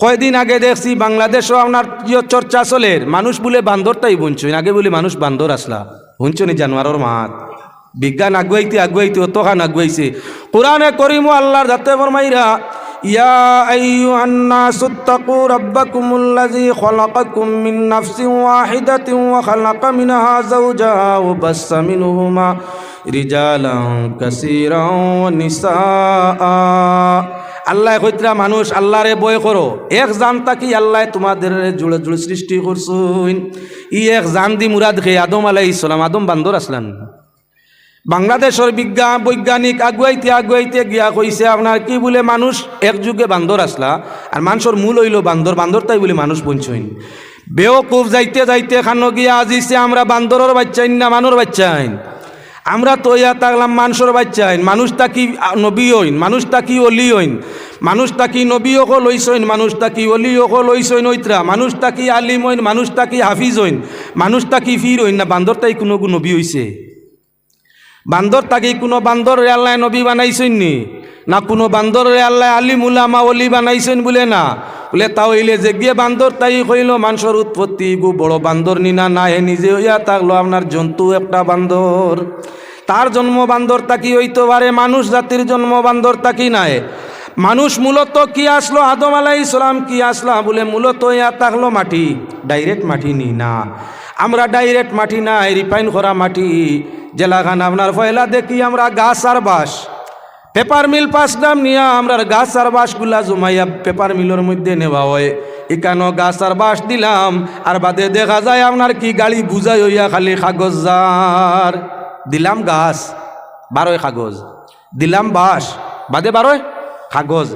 কয়দিন আগে দেখছি বাংলাদেশও আপনার ইয়ে চর্চা চলে মানুষ বলে বান্দরটাই বুনছই আগে বলে মানুষ বান্দর আসলা। শুনছনি জানোয়ারের মাত বিজ্ঞান আগুয়াইতে আগুয়াইতে অতখান আগুয়াইছে। কোরআনে করিমু আল্লাহর যাতে ফরমাইরা, ইয়া আইয়ুহান নাসু তাকু রাব্বাকুমুল্লাযী খলাকাকুম মিন নাফসিন ওয়াহিদাতিন ওয়া খালাকা মিনহা যাওজাহা ওয়া বাসসা মিনহুমা রিজালান কাসীরান ওয়া নিসাআ। আল্লাহ কইতরা মানুষ, আল্লাহরে বয় করো। এক জান তাকি আল্লাহ তোমাদের জুড়ে জুড়ে সৃষ্টি করছুন? ই এক জান দি মুরাদ খে আদম আলাই ইসলাম আদম বান্দর আসলান। বাংলাদেশের বিজ্ঞান, বৈজ্ঞানিক আগুয়াইতে আগুয়াইতে গিয়া কইছে, আপনার কি বলে মানুষ এক যুগে বান্দর আসলা? আর মানুষের মূল হইল বান্দর বান্দর তাই বলে মানুষ বঞ্চইন বেওকুফ যাইতে যাইতে খানো গিয়া আজিছে, আমরা বান্দরের বাচ্চাইন না মানুর বাচ্চাইন? আমরা তো ইয়া তাকলাম মানুষের বাচ্চাইন মানুষটা কি নবী হইন, মানুষটা কি অলি হইন? মানুষটা কি নবী অকল ঐসইন মানুষটা কি অলি অকল ঐসইন ওইত্রা মানুষটা কি আলিম হইন, মানুষটা কি হাফিজ হইন? মানুষটা কি ফির হইন না? বান্দরটাই কোনো নবী হইছে। বান্দর তাকে কোনো বান্দর আল্লাহ নবী বানাইছেন নি? না কোনো বান্দর আল্লাহ আলিম উলামা অলি বানাইছেন বলে না? বলে তাও হইলে যে গিয়ে বান্দর তাই কইল মানুষের উৎপত্তি গু বড় বান্দর নি না হে নিজে হইয়া থাকল আপনার জন্তু একটা বান্দর। তার জন্ম বান্দর তাকি হইতে পারে, মানুষ জাতির জন্ম বান্দর তাকি নাই। মানুষ মূলত কি আসলো? আদম আলাই ইসলাম কি আসলো? বলে মূলত ইয়া থাকল মাটি, ডাইরেক্ট মাটি নি, না। আমরা ডাইরেক্ট মাটি নাই রিফাইন করা মাটি। জেলাখান আপনার পয়লা দেখি আমরা গাছ আর বাস পেপার মিল পাঁচ দাম নিয়ে আমরা গাছ আর বাসগুলা জমাইয়া পেপার মিলের মধ্যে নেওয়া হয়। এখানো গাছ আর বাস দিলাম, আর বাদে দেখা যায় আপনার কি গাড়ি বুঝাই হইয়া খালি কাগজ যার। দিলাম গাছ বারোয় কাগজ। দিলাম বাস বাদে বারোয় কাগজ।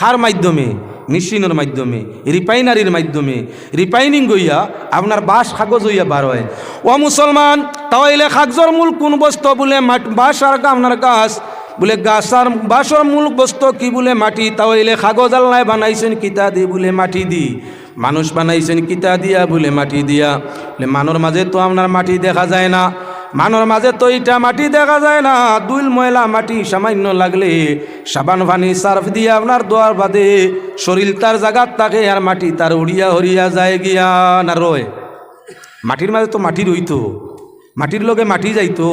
খার মাধ্যমে? মেশিনের মাধ্যমে রিফাইনারির মাধ্যমে রিফাইনিং গইয়া আপনার বাস কাগজ হইয়া বার হয়। ও মুসলমান, তাহলে কাগজর মূল কোন বস্তু বলে বাস আর আপনার গাছ, বলে গাছ আর বাসর মূল বস্তু কি বলে মাটি, তাহলে কাগজ আল্লাহ বানাইছেন কিতা দি বলে মাটি দি মানুষ বানাইছেন কিতা দিয়া বলে মাটি দিয়া। বলে মানুর মাঝে তো আপনার মাটি দেখা যায় না। মানর মাঝে তো ইটা মাটি দেখা যায় না। দুইল ময়লা মাটি সামান্য লাগলে সাবান পানি সার্ফ দিয়ে আপনার দোয়ার বাদে শরীর তার জাগাত থাকে আর মাটি তার উড়িয়া হরিয়া যায় গিয়া না রয়। মাটির মাঝে তো মাটি রইতো। মাটির লগে মাটি যাইতো।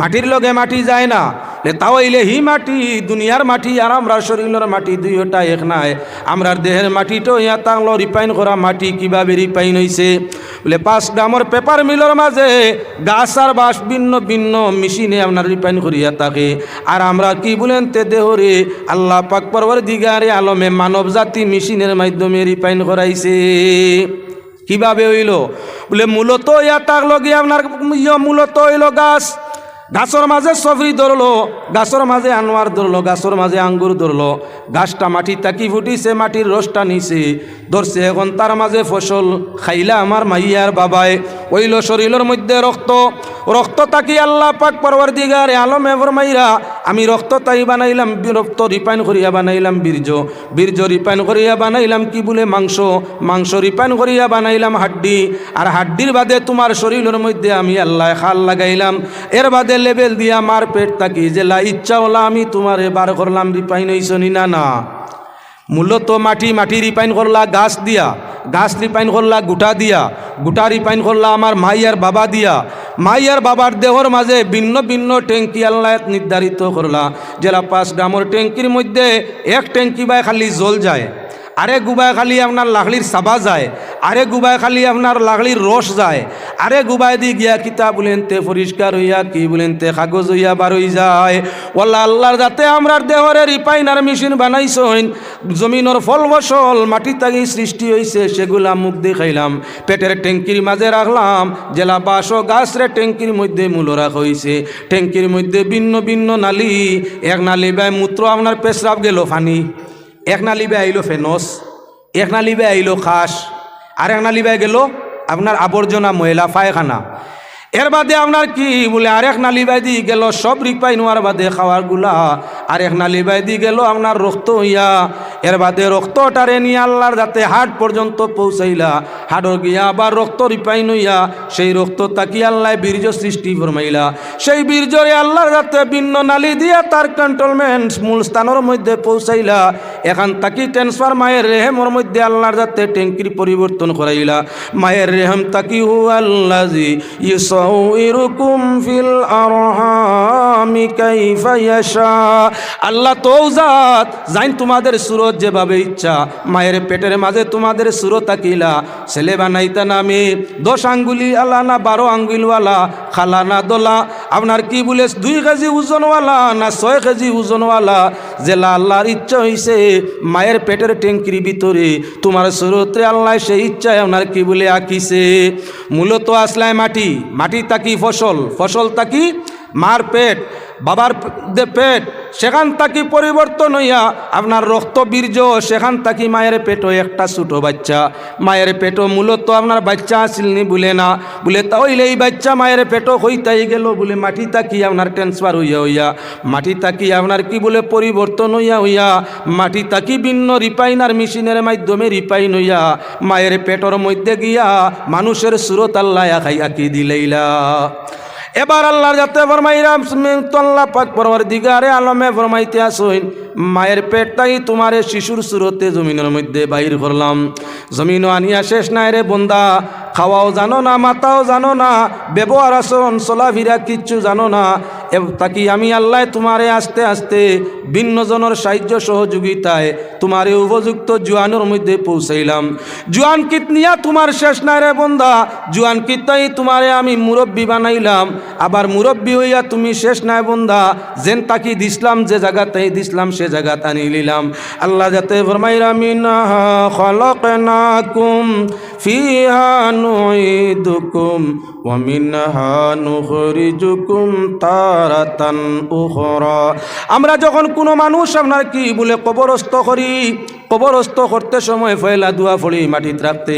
মাটির লগে মাটি যায় না। তাও এলে হি মাটি, দুনিয়ার মাটি আর আমরা শরীরের মাটি দুইটা এক নাই। আমরার দেহের মাটিটো ইয়া তাংলো রিফাইন করা মাটি কীভাবে রিফাইন হইছে? বলে পাঁচ গ্রামের পেপার মিলের মাঝে গাছ আর বাস ভিন্ন ভিন্ন মেশিনে আপনার রিফাইন করিয়া থাকে। আর আমরা কি বলেন তে দেহরে? আল্লাহ পাক পরবর দিগারে আলমে মানব জাতি মেশিনের মাধ্যমে রিফাইন করাইছে। কীভাবে হইল? বলে মূলত ইয়া তাক লগে আপনার ইয়া মূলত হইল গাছ। গাছর মাঝে সফরি ধরলো, গাছর মাঝে আনোয়ার ধরলো, গাছর মাঝে আঙ্গুর ধরলো। গাছটা মাটি তাকি ফুটিছে, মাটির রসটা নিছে। ধরছে এখন তার মাঝে ফসল। খাইলা আমার মাইয়ার বাবায়। ওইল শরীরের মধ্যে রক্ত। রক্ত তাকি আল্লাহ পাক পরবার দিগারে আলম এভর মাইরা আমি রক্ত তাই বানাইলাম রক্ত রিপাইন করিয়া বানাইলাম বীর্য। বীর্য রিপাইন করিয়া বানাইলাম কি বলে? মাংস। মাংস রিপাইন করিয়া বানাইলাম হাড্ডি। আর হাড্ডির বাদে তোমার শরীরের মধ্যে আমি আল্লাহ খাল লাগাইলাম। এর বাদে লেবেল দিয়া মার পেট তাকি জেলা ইচ্ছা হলা আমি তোমারে বার করলাম রিপাইন হইছনি না না মূলত মাটি মাটি রিপাইন করলা, গাছ দিয়া। গাছ রিপাইন করলা, গুটা দিয়া। গুটা রিপাইন করলা আমার মাইয়ার বাবা দিয়া। মাইয়ার বাবার দেহর মাঝে ভিন্ন ভিন্ন ট্যাঙ্কি আল্লাহ নির্ধারিত করলা। জেলা পাঁচ গ্রামের ট্যাঙ্কির মধ্যে এক ট্যাঙ্কি বাই খালি জল যায়। আরে গুবায় খালি আপনার লাকড়ির সাবা যায়, আরে গুবায় খালি আপনার লাকড়ির রস যায়, আরে গুবায় দি গিয়া কিতা বলেন তে পরিষ্কার হইয়া, কি বলেন তে কাগজ হইয়া বার যায়। ওল্লা আল্লাহর যাতে আমরা দেহরে রিফাইনার মেশিন বানাইছইন জমিনের ফল ফসল মাটি তাগি সৃষ্টি হইছে, সেগুলা মুখ দেখাইলাম, পেটের ট্যাঙ্কির মাঝে রাখলাম, জেলা বাস গাছরে ট্যাঙ্কির মধ্যে মূল রাখা হইছে। ট্যাঙ্কির মধ্যে ভিন্ন ভিন্ন নালি, এক নালি বাই মূত্র আপনার পেশরাব গেল ফানি। এক নালিবে আইলো ফেনস, এক নালিবে আইলো খাস, আর এক নালিবে গেল আপনার আবর্জনা ময়লা, পায়খানা। এর বাদে আপনার কি বলে, আরেক নালি বাইদি গেল, সব রিপাই নোয়ার বাদে খাওয়ারগুলা। আরেক নালি বাইদি গেল, আপনার রক্ত হইয়া, এর বাদে রক্তটারে নিয়ে আল্লাহর যাতে হাট পর্যন্ত পৌঁছাইলা। হাটর গিয়া আবার রক্ত রিপাই নইয়া, সেই রক্ত তাকি আল্লাহ বীর্য সৃষ্টি ফরমাইলা। সেই বীর্যরে আল্লাহর যাতে ভিন্ন নালি দিয়া তার কন্ট্রোলমেন্ট মূল স্থানের মধ্যে পৌঁছাইলা। এখান তাকি ট্রান্সফার মায়ের রেহেমর মধ্যে আল্লাহর যাতে ট্যাঙ্কির পরিবর্তন করাইলা। মায়ের রেহেম তাকি হু আল্লাজি ইউসাউইরুকুম ফিল আরহামি কাইফা ইয়াশা। আল্লাহ তো জাত জাইন তোমাদের সুরত যেভাবে ইচ্ছা, মায়ের পেটের মাঝে তোমাদের সুরত তাকিলা ছেলে বানাইতা নামে দশ আঙ্গুলি আল্লাহ না বারো আঙ্গুলওয়ালা, খালা না দোলা আপনার কি বলে দুই কেজি ওজনওয়ালা না ছয় কেজি ওজনওয়ালা? জেলা আল্লাহর ইচ্ছা হইছে, মায়ের পেটের ট্যাঙ্কির ভিতরে। তোমার সুরতে আল্লাহ সেই ইচ্ছায় আপনার কি বলে আঁকিছে? মূলত আসলায় মাটি। মাটি তাকি ফসল? ফসল তাকি মার পেট। বাবার পেট, সেখান তাকি পরিবর্তন হইয়া আপনার রক্ত বীর্য, সেখান তাকি মায়ের পেটও একটা ছোটো বাচ্চা। মায়ের পেটও মূলত আপনার বাচ্চা আসিলনি বলে না। বলে তাহলে এই বাচ্চা মায়ের পেটও হইতাই গেল, বলে মাটি তাকি আপনার ট্রান্সফার হইয়া হইয়া। মাটি তাকি আপনার কি বলে পরিবর্তন হইয়া হইয়া। মাটি তাকি ভিন্ন রিপাইনার মেশিনের মাধ্যমে রিপাইন হইয়া। মায়ের পেটর মধ্যে গিয়া মানুষের সুরত আল্লাহ খাই আঁকি দিলেইলা। এবার আল্লাহর যাতে ফরমাইরা তল্লা পাক পরবার দিগারে আলমে ফরমাইতে আসইন মায়ের পেটটাই তোমার শিশুর সুরতে জমিনের মধ্যে বাইর করলাম। জমিনও আনিয়া শেষ নাই রে বন্দা। খাওয়াও জানো না, মাতাও জানো না, ব্যবহার, আসন চলাফিরা কিচ্ছু জানো না। তাকি আমি আল্লাহ তোমারে আস্তে আস্তে ভিন্ন জনের সাহায্য সহযোগিতায় তোমারে উপযুক্ত জুয়ানোর মধ্যে পৌঁছাইলাম। জুয়ান কিত নিয়া তোমার শেষ নাই রে বন্দা। জুয়ান কিতাই তোমারে আমি মুরব্বী বানাইলাম। আবার মুরব্বী হইয়া তুমি শেষ নাই বন্দা। যেন তাকি দিসলাম যে জায়গাতেই দিসলাম সে জায়গাত আনি নিলাম আল্লাহ যাতে ফরমাইরা মিনাহা খলকনাকুম ফিহা নুইদুকুম ওয়া মিনহা নুখরিজুকুম তারাতান উখরা। আমরা যখন কোনো মানুষ আপনার কি বলে কবরস্থ করি কবরস্থ করতে সময় ফয়লা দুয়া ফড়ি মাটিত রাখতে।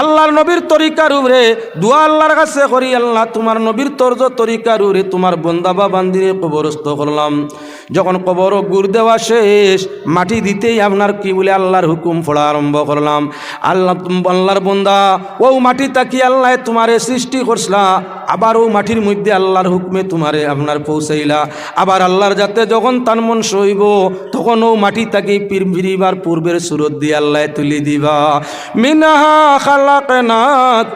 আল্লাহর নবীর তরিকার উপরে দুয়া আল্লাহর কাছে করি, আল্লাহ তোমার নবীর তর্জ তরিকার উপরে তোমার বন্দা বা বান্দিরে কবরস্থ করলাম। যখন কবর গুড় দেওয়া শেষ, মাটি দিতেই আপনার কি বলে আল্লাহর হুকুম ফোড়া আরম্ভ করলাম। আল্লাহ আল্লাহর বন্দা, ও মাটি তাকি আল্লাহ তোমারে সৃষ্টি করছলা। আবার ও মাটির মধ্যে আল্লাহর হুকমে তোমারে আপনার পৌঁছাইলা। আবার আল্লাহর যাতে যখন তার মন সইব তখন ও মাটি তাকে ফিরিবার পূর্বের সুরত দিয়ে আল্লাহ তুলি দিবা। মিনাহা খালাক না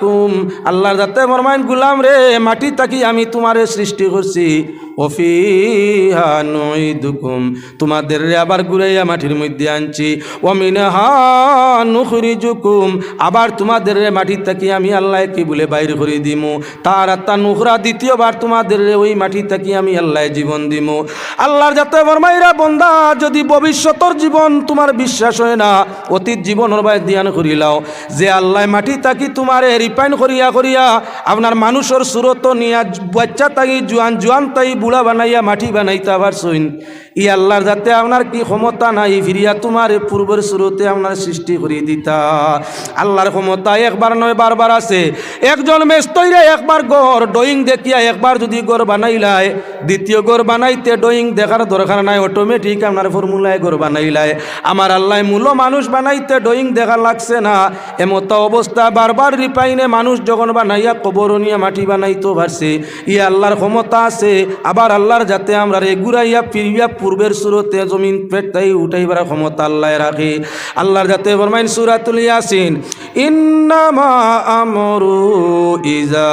তুম আল্লাহর যাতে মরমাইন গুলাম রে, মাটি তাকি আমি তোমারে সৃষ্টি করছি। ওফিহা নুইদুকুম তোমাদের আবার ঘুরাইয়া মাটির মধ্যে আনছি। ওমিনহা নুখরিজুকুম, আবার তোমাদের রে মাটি থাকি আমি আল্লাহ কি বলে বাইর করে দিমু? তার আত্মা নুখরা দ্বিতীয়বার তোমাদের ওই মাটি থাকি আমি আল্লাহ জীবন দিমু। আল্লাহর যাতে ফরমাইরা, বন্দা, যদি ভবিষ্যতর জীবন তোমার বিশ্বাস হয় না, অতীত জীবনের বাই ধ্যান করিলাও যে আল্লাহ মাটি তাকি তোমারে রিফাইন করিয়া করিয়া, আপনার মানুষের সুরত নিয়া বাচ্চা তাকি জুয়ান জুয়ান তাই বুড়া বানাইয়া মাটি বানাইতে আবার সইন। ই আল্লাহর যাতে আপনার কি ক্ষমতা নাই, ফিরিয়া তোমার পূর্বের সুরতে আপনার সৃষ্টি করি দিতা। আল্লাহর ক্ষমতা একবার নয়, বারবার আছে। একজন মেস্তইরে একবার গড় ডয়িং দেখিয়া একবার যদি গড় বানাইলায়, দ্বিতীয় গড় বানাইতে ডয়িং দেখার দরকার নাই অটোমেটিক আপনার ফর্মুলায় গড় বানাইলায়। আমার আল্লাহ মূল মানুষ বানাইতে ডয়িং দেখা লাগছে না। এমত অবস্থা, বারবার রিপাইনে মানুষ যখন বানাইয়া কবরনিয়া মাটি বানাইতে পারছে। ই আল্লাহর ক্ষমতা আছে, আবার আল্লাহর যাতে আমরা রে ঘুরাইয়া ফিরিয়া পূর্বের সুরতে জমিন পেটটাই উঠাইবার ক্ষমতা আল্লাহ রাখে। আল্লাহর যাতে ফরমাইন সুরাতুল ইয়াসিন ইজা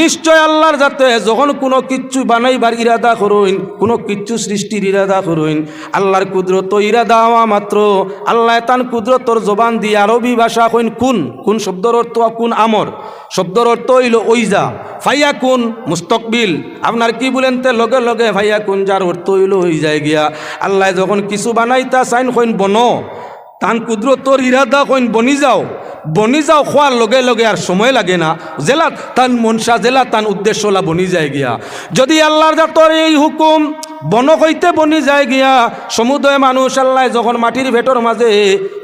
নিশ্চয় আল্লাহর যাতে যখন কোনো কিচ্ছু বানাইবার ইরাদা করইন, কোনো কিচ্ছু সৃষ্টির ইরাদা করইন, আল্লাহর কুদরত ইরাদা হওয়া মাত্র। আল্লাহ তান কুদরতর জবান দিয়ে আরবি কইন কুন, কোন শব্দর অর্থ কোন আমর? শব্দর অর্থ হইল ওইজা। ভাইয়া কুন, মুস্তকবিল। আপনার কি বলেন তে? লগে লগে ভাইয়া কুন, যার অর্থ হইল ওই যায় গিয়া। আল্লাহ যখন কিছু বানাইতা চাইন কইন বন, তান কুদরতর ইরাদা কইন বনি যাও। বনি যাও খোয়ার লগে লগে আর সময় লাগে না। জেলা তান মনসা, জেলা তান উদ্দেশ্য উদ্দেশ্যলা বনি যায় গিয়া। যদি আল্লাহর জাতর এই হুকুম বন হইতে বনি যায় গিয়া, সমুদয় মানুষ আল্লাহ যখন মাটির ভেটর মাঝে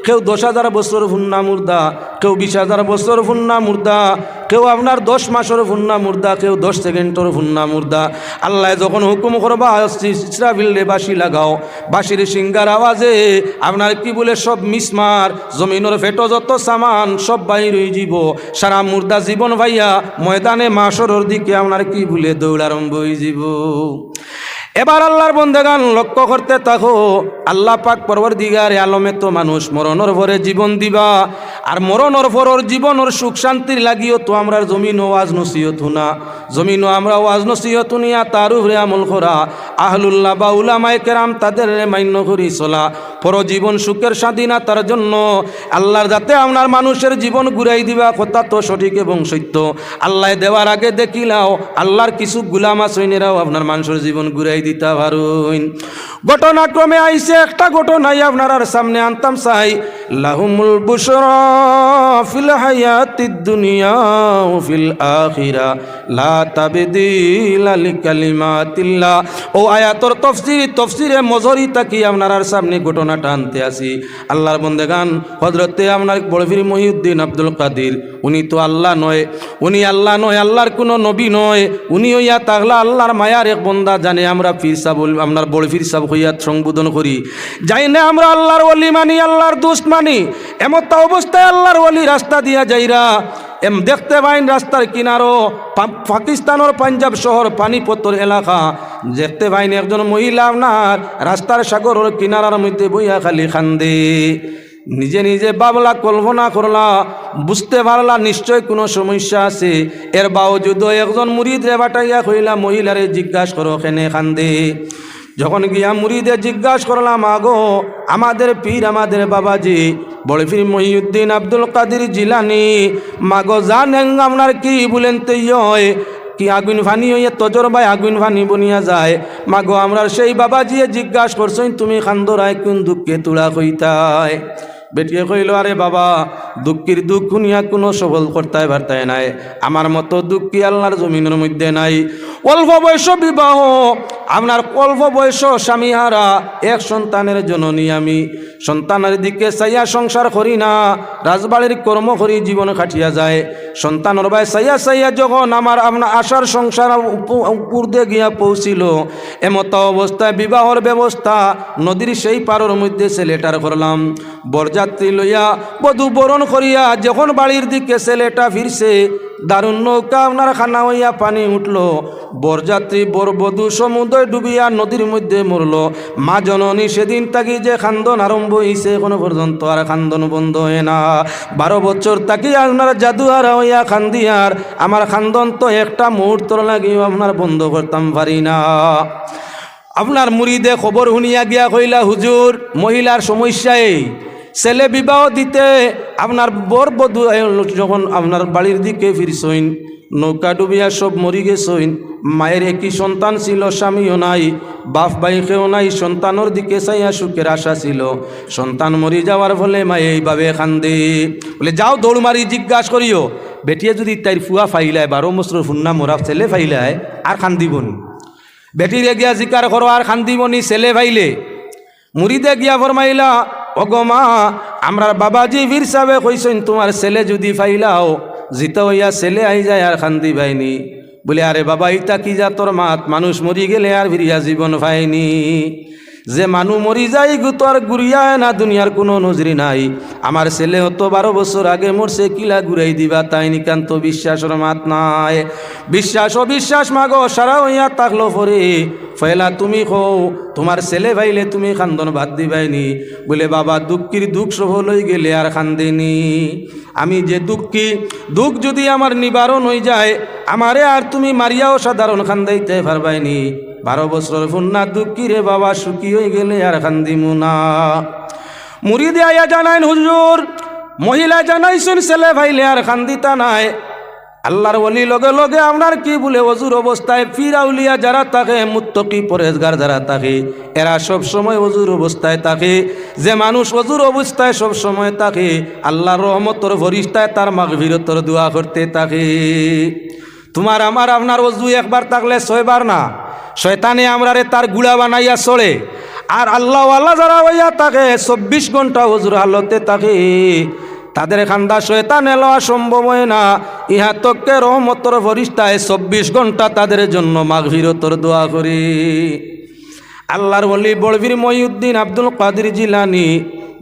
কেউ দশ হাজার বছর ফুন্না মুর্দা কেউ বিশ হাজার বছর ফুন্না মুর্দা কেউ আপনার দশ মাসের ফুন্না মুর্দা কেউ দশ সেকেন্ডর ফুন্না মুর্দা আল্লাহ যখন হুকুম করবা ইসরাফিলে বাসি লাগাও বাসির সিঙ্গার আওয়াজে আপনার কি বলে সব মিসমার জমিনের ফেটো যত সামান সব বাহির হয়ে যাব। সারা মুর্দা জীবন ভাইয়া, ময়দানে মাসরের দিকে আপনার কি বলে দৌড়ারম্ভ হয়ে যাব। এবার আল্লাহর বন্দেগান লক্ষ্য করতে থাকো, আল্লাহ পাক পরবর দিগার আলমে তো মানুষ মরণর ভরে জীবন দিবা, আর মরণর ভরর জীবনর সুখ শান্তির লাগিও তো আমরা জমিন ওয়াজ নসিহত হুনা। জমিন আমরা ওয়াজ নসিহত হুনিয়া, তার উপরে আমল করা। আহলুল্লাহ বা উলামায় কেরাম তাদের মান্য করি চলা। পর জীবন সুখের স্বাধীনতার জন্য। আল্লাহর যাতে আপনার মানুষের জীবন ঘুরাই দিবা, কথা তো সঠিক এবং সত্য। আল্লাহ দেওয়ার আগে দেখিলাও, আল্লাহর কিছু গুলামা সৈন্যরাও আপনার মানুষের জীবন ঘুরাই দিতে পারুন ঘটনাক্রমে আইসে একটা ঘটনাই আপনার সামনে আনতাম চাই। লাহুমুল বুশরা ফিল হায়াতিদ দুনিয়া ফিল আখিরা। লা তাবদিল লিকালিমাতিল্লাহ ও আয়াতর তফসির, তফসিরে মজরি তাকি আপনার সামনে ঘটনাটা আনতে আসি। আল্লাহর বন্দেগান হজরতে আপনার বড়ফির মহিউদ্দিন আব্দুল কাদির, উনি তো আল্লাহ নয়। উনি আল্লাহ নয়, আল্লাহর কোনো নবী নয়। উনি হইয়া তাগলা আল্লাহর মায়ার এক বন্দা জানে আমরা ফির সাহ আপনার বড় ফির সাহ হইয়া সংবোধন করি। যাই না আমরা আল্লাহর ওলি মানি, আল্লাহর দুষ্ট মানি, এমতা অবস্থায় আল্লাহর ওলি রাস্তা দিয়া যাইরা, এম দেখতে পাইন রাস্তার কিনারো পাকিস্তানের পাঞ্জাব শহর পানিপত্তর এলাকা। দেখতে পাইন একজন মহিলা আপনার রাস্তার সাগরের কিনারার মধ্যে বইয়া খালি খান্দে। নিজে নিজে বাবলা কল্পনা করলা, বুঝতে পারলা নিশ্চয় কোনো সমস্যা আছে। এর বাওজুদ একজন মুরিদ রে বাটাইয়া কইলা, মহিলারে জিজ্ঞাসা করো কেনে খান্দে যখন গিয়া মুরিদে জিজ্ঞাসা করলাম, আগো, আমাদের পীর, আমাদের বাবাজি বড় পীর মহিউদ্দিন আব্দুল কাদির জিলানি, মাগো জানেন আপনার কি বলেন তৈয় কি আগুন ফানি হইয়া তজর ভাই আগুন ফানি বনিয়া যায়? মাগো আমরা সেই বাবাজিয়ে জিজ্ঞাসা করছেন তুমি খান্দরায় কোন দুঃখে তুলা কইতায়? বেটিয়ে কইল আরে বাবা দুঃখীর দুঃখ শুনিয়া কোনো সবল করতায় বার্তায় নাই। আমার মতো দুঃখী আল্লাহর জমিনের মধ্যে নাই। অল্প বয়স বিবাহ, আপনার অল্প বয়স স্বামীহারা এক সন্তানের জননী আমি। সন্তানের দিকে চাইয়া সংসার করি না, রাজবাড়ির কর্ম করি, জীবন কাটিয়া যায়। সন্তানের ভাই চাইয়া চাইয়া যখন আমার আপনার আশার সংসার উপ- গিয়া পৌঁছিল, এমত অবস্থায় বিবাহর ব্যবস্থা নদীর সেই পারের মধ্যে ছেলেটার করলাম। বরযাত্রী লইয়া বধু বরণ করিয়া যখন বাড়ির দিকে ছেলেটা ফিরছে, দারুণ নৌকা আপনার খানা হইয়া পানি উঠল। বরযাত্রী বরবধূ সমুদ্রে ডুবিয়া নদীর মধ্যে মরল। মা জননী সেদিন তাকি যে খান্দন আরম্ভ হইছে এখনও পর্যন্ত আর খান্দন বন্ধ হয় না। বারো বছর তাকি আপনার জাদুয়ার হইয়া খান্দিয়ার। আমার খান্দন তো একটা মুহূর্তর লাগিও আপনার বন্ধ করতাম পারি না। আপনার মুড়িদে খবর শুনিয়া গিয়া কইলা, হুজুর, মহিলার সমস্যাই ছেলে বিবাহ দিতে আপনার বর বধূ যখন আপনার বাড়ির দিকে ফিরছইন নৌকা ডুবিয়া সব মরি গেছইন মায়ের একই সন্তান ছিল, স্বামীও নাই, বাপ বাইকেও নাই, সন্তানের দিকে চাইয়া সুখের আশা ছিল। সন্তান মরি যাওয়ার ফলে মায়ে এইভাবে খান্দে বলে, যাও দৌড় মারি, জিজ্ঞাসা করিও। বেটিয়ে যদি তাইর ফুয়া ফাইলায়, বারো বছর ফুন্না মোরা ছেলে ফাইলায়, আর খান্দিবনি বেটিরে গিয়া জিকার করো, আর খান্দিবনি ছেলে ভাইলে মুড়িদে গিয়া ফরমাইলা অগমা আমরার বাবাজি বীর সাহেব কইছেন, তোমার ছেলে যদি ফাইলাও, জিত হইয়া ছেলে আই যায় আর খান্দি ভাইনি। বলে, আরে বাবা, ইটা কি যা তোর মাত? মানুষ মরি গেলে আর ফিরিয়া জীবন পায়নি। যে মানু মরি যায় গু, তোর গুড়িয়া না দুনিয়ার কোনো নজরি নাই। আমার ছেলে হতো বারো বছর আগে মরছে কিলা ঘুরাই দিবা, তাই নিকান্ত বিশ্বাসের মাত নাই। বিশ্বাস, অবিশ্বাস, মাগো, সারা হইয়া তাকলো পরে। ফেলা তুমি কও, তোমার ছেলে ভাইলে তুমি খান্দন বাদ দিবাইনি। বলে, বাবা, দুঃখীর দুঃখ সহ লই গেলে আর খান্দেনি। আমি যে দুঃখী, দুঃখ যদি আমার নিবারণ হয়ে যায়, আমারে আর তুমি মারিয়াও সাধারণ খান্দাইতে পারবাইনি। বারো বছর ফুন্না দুঃখী রে বাবা, সুখী হয়ে গেলে আর খান্দিমু না। মুড়িদে আয়া জানাইন, হুজুর, মহিলা জানাইছেন, ছেলে ভাইলে আর খান্দিতা নাই। আল্লাহর ওলি লগে লগে আপনার কি বলে অজুর অবস্থায় ফিরাউলিয়া যারা থাকে, মুত্তকি পরেজগার যারা থাকে, এরা সব সময় অজুর অবস্থায় থাকে। যে মানুষ অজুর অবস্থায় সব সময় থাকে, আল্লাহর রহমতর ভরিষ্ঠায় তার মাগভীরতর দোয়া করতে থাকে। তোমার, আমার, আপনার অজু একবার থাকলে ছয়বার না? শয়তানে আমরারে তার গুড়া বানাইয়া চলে আর আল্লাহ আল্লাহ যারা হইয়া থাকে, চব্বিশ ঘণ্টা অজুর হালতে থাকে। তাদের খান্দা শয়তান এলোয়া সম্ভব হয় না। ইহা তককে রহমতর ফরিস্তায় চব্বিশ ঘণ্টা তাদের জন্য মাঘভীরতর দোয়া করি। আল্লাহর বলি বলবীর মহিউদ্দিন আব্দুল কাদির জিলানি,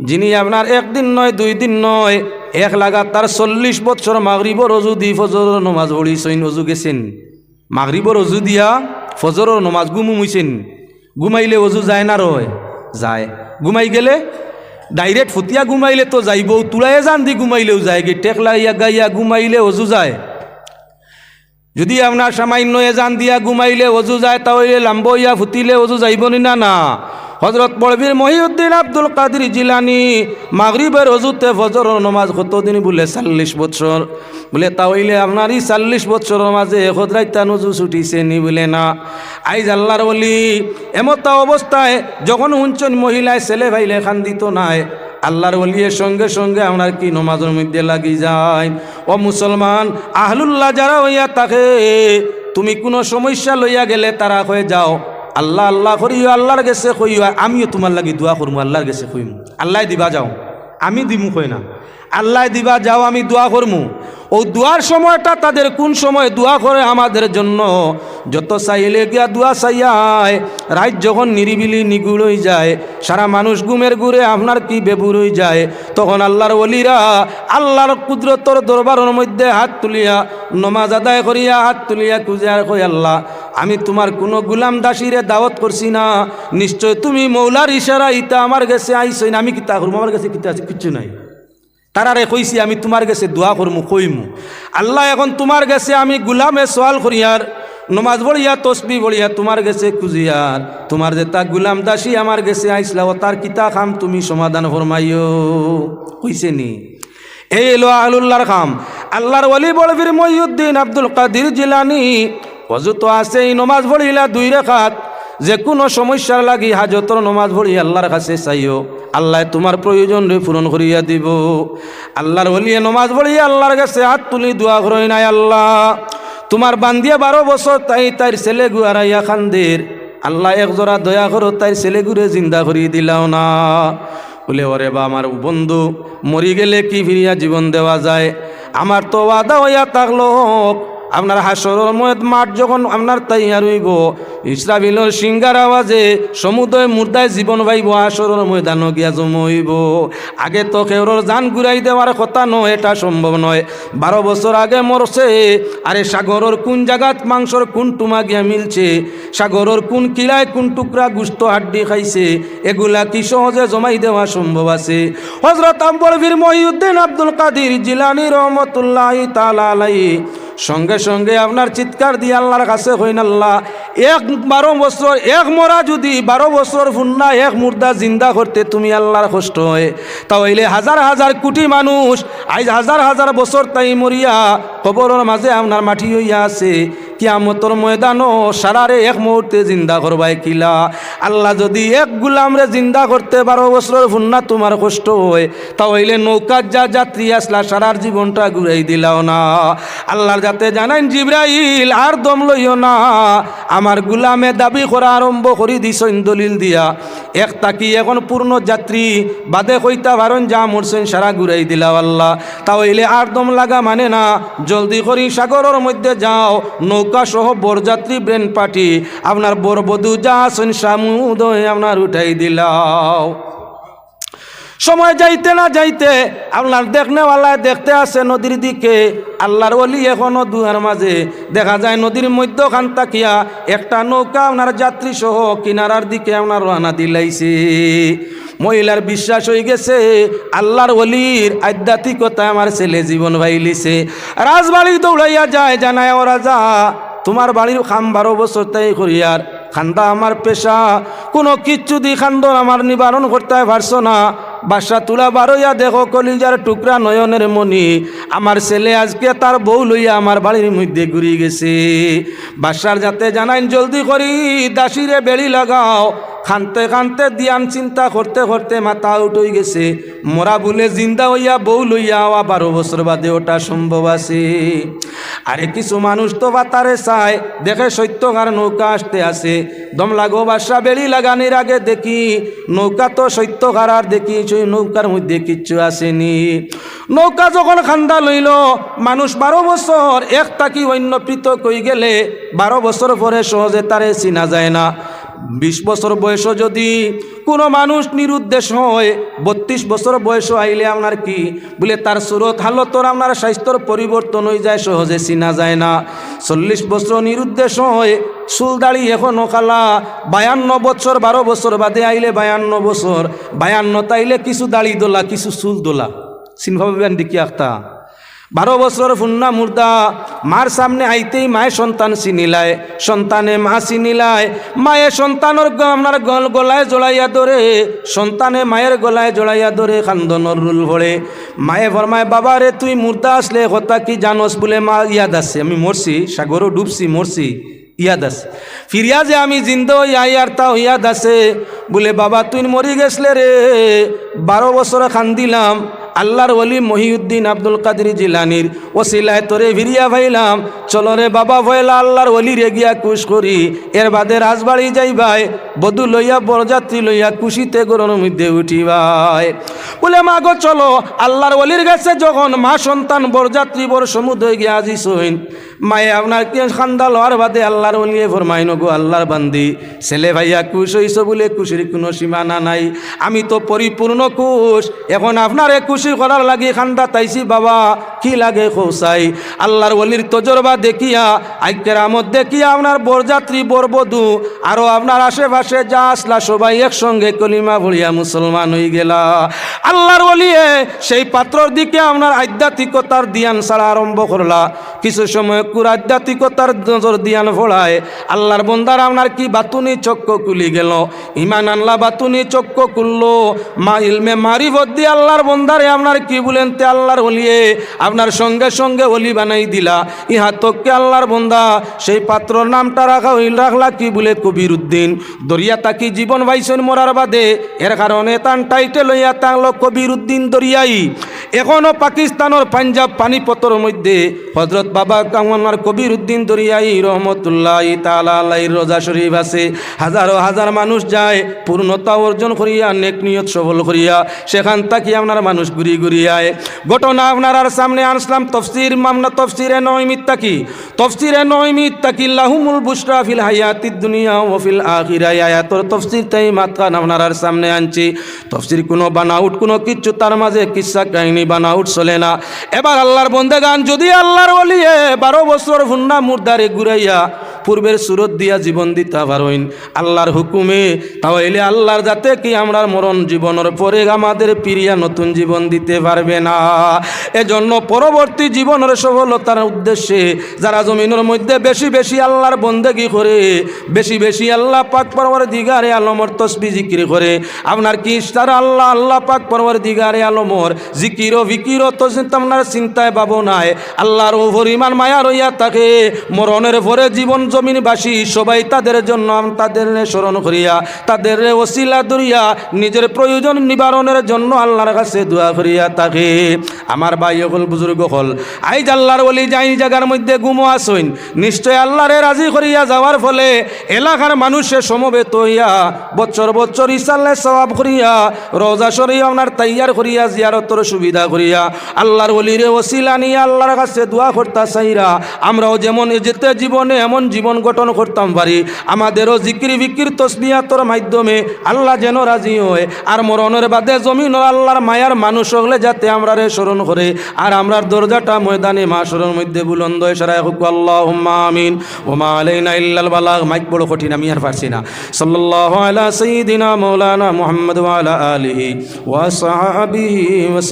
যিনি আপনার একদিন নয়, দুই দিন নয়, এক লাগাত তার চল্লিশ বছর মাগরিবর রজু দি ফজর নমাজ পড়িছেন অজু গেছেন মাগরিবর অজু দিয়া ফজরের নমাজ গুমুমইছেন ঘুমাইলে অজু যায় না রয় যায়। ঘুমাই গেলে ডাইরেক্ট ফুটিয়া ঘুমাইলে তো যাইব তুলাইয়ে যান দি ঘুমাইলেও যায় গে টেকলা ইয়া গাইয়া ঘুমাইলে অজু যায়। যদি আপনার সামান্য এজান দিয়া ঘুমাইলে অজু যায়, তাহলে লাম্ব ইয়া ফুটিলে অজু যাইবনি না না হজরত বলবীর মহিউদ্দিন আব্দুল কাদির জিলানি মাগরিবের অজুতে ফজর নমাজ কতদিন বলে চাল্লিশ বছর? বলে, তাহলে আপনার এই চাল্লিশ বছরের মাঝে হজরাইতা নজু ছুটিছে নি বলে না? আইজ আল্লাহর বলি এমতা অবস্থায় যখন উঞ্চন মহিলায় ছেলে ভাইলে খান দিত নাই আল্লাহর ওলিয়ের সঙ্গে সঙ্গে আমরা কি নমাজের মধ্যে লাগি যাই? ও মুসলমান, আহলুল্লাহ যারা হইয়া থাকে, তুমি কোনো সমস্যা লইয়া গেলে তারা হয়ে যাও। আল্লাহ আল্লাহ করিও, আল্লাহর গেছে কইও, আমিও তোমার লাগি দোয়া করব আল্লাহর গেছে কইম। আল্লাহ দিবা যাও, আমি দিমু কই না আল্লাহ দিবা যাও, আমি দোয়া করমু। ও দোয়ার সময়টা তাদের কোন সময় দোয়া করে আমাদের জন্য? যত চাইলে গিয়া দোয়া চাইয়ায়, রাত যখন নিরিবিলি নিগুড় হয়ে যায়, সারা মানুষ গুমের গুড়ে আপনার কি বেবুর হয়ে যায়? তখন আল্লাহর অলিরা আল্লাহর কুদরতর দরবারের মধ্যে হাত তুলিয়া, নমাজ আদায় করিয়া হাত তুলিয়া খুঁজে আর কই, আল্লাহ, আমি তোমার কোনো গুলাম দাসিরে দাওয়াত করছি না। নিশ্চয় তুমি মৌলার ইশারা ইতা আমার গেছে আইসই না। আমি কিতা করব? আমার কাছে কিতা আছে? কিচ্ছু নাই। তারারে কইছি, আমি তোমার গেছে দোয়া করমু, কইমু। আল্লাহ এখন তোমার গেছে আমি গুলামে সোয়াল করিয়ার, নমাজ বড়িয়া তসবি বড়িয়া তোমার গেছে খুঁজিয়ার। তোমার যে তা গুলাম দাসী আমার গেছে আইসলা, ও তার কিতা খাম তুমি সমাধান ফরমাইও। কইছে নি? এই এলো আহলুল্লাহর খাম। আল্লাহর ওলি বলবীর মহিউদ্দিন আব্দুল কাদির জিলানি। অজু তো আছে এই নমাজ পড়িলা দুই রেখাত। যে কোনো সমস্যার লাগি হাজতর নমাজ পড়ি, আল্লাহর কাছে চাইও। আল্লাহ তোমার প্রয়োজন রে পূরণ করিয়া দিব। আল্লাহর হলিয়ে নমাজ পড়ি, আল্লাহর কাছে হাত তুলি, দোয়া করই নাই আল্লাহ। তোমার বান্দিয়া বারো বছর, তাই তাইর ছেলে গুয়ারাইয়া খান্দের। আল্লাহ একজোড়া দয়া করো, তাইর ছেলে গুরে জিন্দা করিয়ে দিলাও না। বলে, ওরে বা আমার বন্ধু, মরি গেলে কি ফিরিয়া জীবন দেওয়া যায়? আমার তো ওয়াদা হইয়া থাকল। আপনার হাসরের মাঠ যখন আপনার তাইয়ার হইব ইসরাবিলর সিঙ্গার আওয়াজে সমুদয় মুর্দায় জীবন পাইব, হাসরের ময়দান গিয়া জমইব আগে তো কেউর জান ঘুরাই দেওয়ার কথা নয়, এটা সম্ভব নয়। বারো বছর আগে মরছে, আরে সাগরের কোন জায়গাত মাংসর কোন টুমা গিয়া মিলছে? সাগরের কোন কিলায় কোন টুকরা গুস্ত হাড্ডি খাইছে? এগুলা কি সহজে জমাই দেওয়া সম্ভব আছে? হজরত আম্বরবীর মহিউদ্দিন আব্দুল কাদির জিলানি রহমতুল্লাহ তালা আলাই সঙ্গে সঙ্গে আপনার চিৎকার দিয়ে আল্লাহর কাছে হইন আল্লাহ, এক বারো বছর, এক মরা যদি বারো বছর ফুন্না, এক মুর্দা জিন্দা করতে তুমি আল্লাহর কষ্ট হয়। তাহলে হাজার হাজার কোটি মানুষ আজ হাজার হাজার বছর তাই মরিয়া কবরের মাঝে আপনার মাটি হইয়া আছে। কিয়ামতর ময়দানও সারারে এক মুহূর্তে জিন্দা করবাই কিলা। আল্লাহ যদি এক গুলামরে জিন্দা করতে বারো বছরের ফুন্না তোমার কষ্ট হয়। তাহলে নৌকার যা যাত্রী আসলা, সারার জীবনটা ঘুরাই দিলাও না। আল্লাহর যাতে জানাইন, জিব্রাইল, আর দম লইও না। আমার গুলামে দাবি করা আরম্ভ করি দিছইন দলিল দিয়া। এক তাকি এখন পূর্ণ যাত্রী? বাদে কইতা পারেন যা মরছেন সারা ঘুরাই দিলাও আল্লাহ। তা তাহলে আর দম লাগা মানে না। জলদি করি সাগরের মধ্যে যাও, নৌকা সহ বরযাত্রী ব্রেন পার্টি আপনার বরবধূ যা আছেন সামুদয় আপনার উঠাই দিলাও। সময় যাইতে না যাইতে আপনার দেখনেওয়ালায় দেখতে আসে নদীর দিকে। আল্লাহর অলি এখনও দুয়ার মাঝে। দেখা যায় নদীর মধ্যখান তাকিয়া একটা নৌকা আপনার যাত্রী সহ কিনারার দিকে আপনার রানা দিলাইছে। মহিলার বিশ্বাস হয়ে গেছে, আল্লাহর অলির আধ্যাত্মিকতা আমার ছেলে জীবন ভাইলিছে রাজবাড়ি দৌড়াইয়া যায়, জানায় ওরা যা তোমার বাড়ির খাম বারো বছর তাই করিয়ার। খান্দা আমার পেশা, কোনো কিচ্ছু দি খান্দ আমার নিবারণ করতে পারছ না। বাসা তুলা বারোইয়া দেখো, কলিজার টুকরা নয়নের মনি আমার ছেলে আজকে তার বউ লইয়া আমার বাড়ির মধ্যে ঘুরি গেছে। বাসার যাতে জানাইন জলদি করি, দাসিরে বেড়ি লাগাও। খানতে খানতে দিয়ান চিন্তা করতে করতে মাথা উঠই গেছে। মোরা বলে জিন্দা হইয়া বউ লইয়া আওয়া বারো বছর বাদে ওটা সম্ভব আছে। আরে কিছু মানুষ তো বাতারে চায়, দেখে সত্যকার নৌকা আসতে আসে দম লাগো বাসা, বেড়ি লাগানির আগে দেখি, নৌকা তো সত্যকার আর দেখি নৌকার মধ্যে কিচ্ছু আসেনি। নৌকা যখন খান্দা লইল, মানুষ বারো বছর এক তাকি অন্য পৃথক হয়ে গেলে, বারো বছর পরে সহজে তারে চিনা যায় না। বিশ বছর বয়স যদি কোনো মানুষ নিরুদ্দেশ হয়, বত্রিশ বছর বয়স আইলে আপনার কি? বলে, তার সুরত হালতর, আপনার স্বাস্থ্যর পরিবর্তন হয়ে যায়, সহজে চিনা যায় না। চল্লিশ বছর নিরুদ্দেশ হয়, চুল দাড়ি এখনও খালা বায়ান্ন বছর, বারো বছর বাদে আইলে বায়ান্ন বছর বায়ান্ন তাইলে কিছু দাড়ি দোলা, কিছু চুল দোলা। চিনভাবেন দেখি আখতা। বারো বছর ফুন্না মুর্দা, মার সামনে আইতেই মায়ের সন্তান চিনিলায় সন্তানে মা চিনিলায় মায়ের সন্তানের আপনার গল গলায় জড়াইয়া ধরে, সন্তানে মায়ের গলায় জড়াইয়া ধরে খান্দনের রুল ভরে। মায়ে ফরমায়, বাবা রে, তুই মুর্দা আসলে কথা কি জানোস বলে মা ইয়াদ আছে। আমি মরছি, সাগরও ডুবছি, মরছি, ইয়াদ আছে। ফিরিয়া যে আমি জিন্দ ইয়া ইয়ার তা ইয়াদ আছে। বলে, বাবা, তুই মরি গেছলে রে, বারো বছর খান্দিলাম আল্লাহর ওলি মহিউদ্দিন আব্দুল কাদির জিলানির ও সিলায় তোরে ভিড়িয়া ভাইলাম, চলো রে বাবা ভয়লা আল্লাহর ওলি রে গিয়া কুশ করি। এর বাদে রাজবাড়ি যাই ভাই, বধু লইয়া, বরযাত্রী লইয়া কুশিতে গরুর মধ্যে উঠি ভাই। বলে, মা গো, চলো, আল্লাহর ওলির কাছে যখন মা সন্তান বরযাত্রী বর সমুদ্রে গিয়া আজি সইন মায়ে আপনার খান্দা লওয়ার বাদে আল্লাহর ওলিয়ে ফরমাইন গো আল্লাহর বান্দি। ছেলে ভাইয়া কুশ হইছ বলে কুশির কোনো সীমানা নাই। আমি তো পরিপূর্ণ কুশ এখন আপনার খুশি করার লাগি খান্দা তাইছি বাবা, কি লাগে খোসাই? আল্লাহর ওলির তজরবা দেখিয়া আইকের আমদ দেখিয়া আপনার বরযাত্রী বরবধূ আরও আপনার আশেপাশে যা আসলা সবাই একসঙ্গে কলিমা ভরিয়া মুসলমান হয়ে গেলা। আল্লাহর ওলিয়ে সেই পাত্রর দিকে আপনার আধ্যাত্মিকতার দিয়ান ছাড়া আরম্ভ করলা। কিছু সময় কুর আধ্যাত্মিকতার নজর দিয়ান ফোড়ায় আল্লাহর বন্দার আপনার কি বাতুনি চক্ক কুলি গেল? ইমান আল্লাহ বাতুনি চক্ক কুললো। মা ইলমে মারি দিয়ে আল্লাহর বন্দারে আপনার কি বলেন তে আল্লাহর ওলিয়ে আপনার সঙ্গে সঙ্গে ওলি বানাই দিলা। ইহা তোকে আল্লাহর বন্দা। সেই পাত্রর নামটা রাখা হইল, রাখলা কি বলে কবির উদ্দিন। দরিয়া তাকি জীবন বাইছেন মরার বাদে? এর কারণে তান টাইটে লইয়া তাংলো কবির উদ্দিন দরিয়াই। এখনও পাকিস্তানের পাঞ্জাব পানিপতর মধ্যে হজরত বাবা কামার কবির উদ্দিন দরিয়াই রহমতুল্লাহ তালা আল্লাহর রোজা শরীফ আছে। হাজারো হাজার মানুষ যায়, পূর্ণতা অর্জন করিয়া, নেক নিয়ত সবল করিয়া, সেখান থাকি আপনার মানুষ ঘুরি ঘুরিয়ায় ঘটনা আপনার আর সামনে আনসলাম, তফসির মামনা তফসিরে নয়মিত তাকি তফসিরে নয়মিত তাকি লাহুমুল বুশরা ফিল হায়াতি দুনিয়া ও ফিল আখিরায় আয়াতর তফসির তাই মাতকান আপনার আর সামনে আনছি। তফসির কোনো বানাউট, কোনো কিচ্ছু তার মাঝে কিসা কাহিনী বানাউট চলে না। এবার আল্লাহর বন্দে গান যদি আল্লাহর বলিয়ে বারো বছর ভুন্না মুর্দারে ঘুরাইয়া পূর্বের সুরত দিয়া জীবন দিতে পারইন। আল্লাহর হুকুমে তাহলে আল্লাহর যাতে কি আমরা মরণ জীবনের পরে আমাদের পিরিয়া নতুন জীবন দিতে পারবে না। এজন্য পরবর্তী জীবনের সফলতার উদ্দেশ্যে যারা জমিনের মধ্যে বেশি বেশি আল্লাহর বন্দেগি করে, বেশি বেশি আল্লাহ পাক পরবর দিগারে আলমর তসবি জিকির করে, আপনার কি তারা আল্লাহ আল্লাহ পাক পরবর দিগারে আলমর জিকির বিকির তো আপনার চিন্তায় ভাবনায় আল্লাহর ওভর ইমান মায়া রইয়া থাকে, মরণের ভরে জীবন জমিনবাসী সবাই তাদের জন্য তাদের স্মরণ করিয়া, তাদের ওসিলা দরিয়া নিজের প্রয়োজন নিবারণের জন্য আল্লাহর কাছে দোয়া করিয়া থাকে। আমার ভাই হল বুজুর্গ হল আইজ আল্লাহর বলি যাই জায়গার মধ্যে গুমো আসইন, নিশ্চয় আল্লাহরে রাজি করিয়া যাওয়ার ফলে এলাকার মানুষের সমবেত হইয়া বছর বছর ইসাল্লে সবাব করিয়া, রোজা শরীয় আপনার তৈয়ার করিয়া, জিয়ারতর সুবিধা করিয়া, আল্লাহর বলিরে ওসিলা নিয়ে আল্লাহর কাছে দোয়া করতা চাইরা আমরাও যেমন যেতে জীবনে এমন জীবন গঠন করতাম পারি। আমাদেরও জিকির বিকির তসবিয়াতর মাধ্যমে আল্লাহ যেন রাজি হয়। আর মরণের বাদে জমিন আল্লাহর মায়ার মানুষ হলে যাতে আমরা রে স্মরণ করে। আর আমরার দরজাটা ময়দানে মাসরের মধ্যে বুলন্দ সারাই হুক। আল্লাহ আমিন। ওমা আলাইনা ইল্লাল সাল্লাল্লাহু আলা সাইয়্যিদিনা মাওলানা মুহাম্মদ ওয়া আলা আলিহি ওয়া সাহাবিহি ওয়া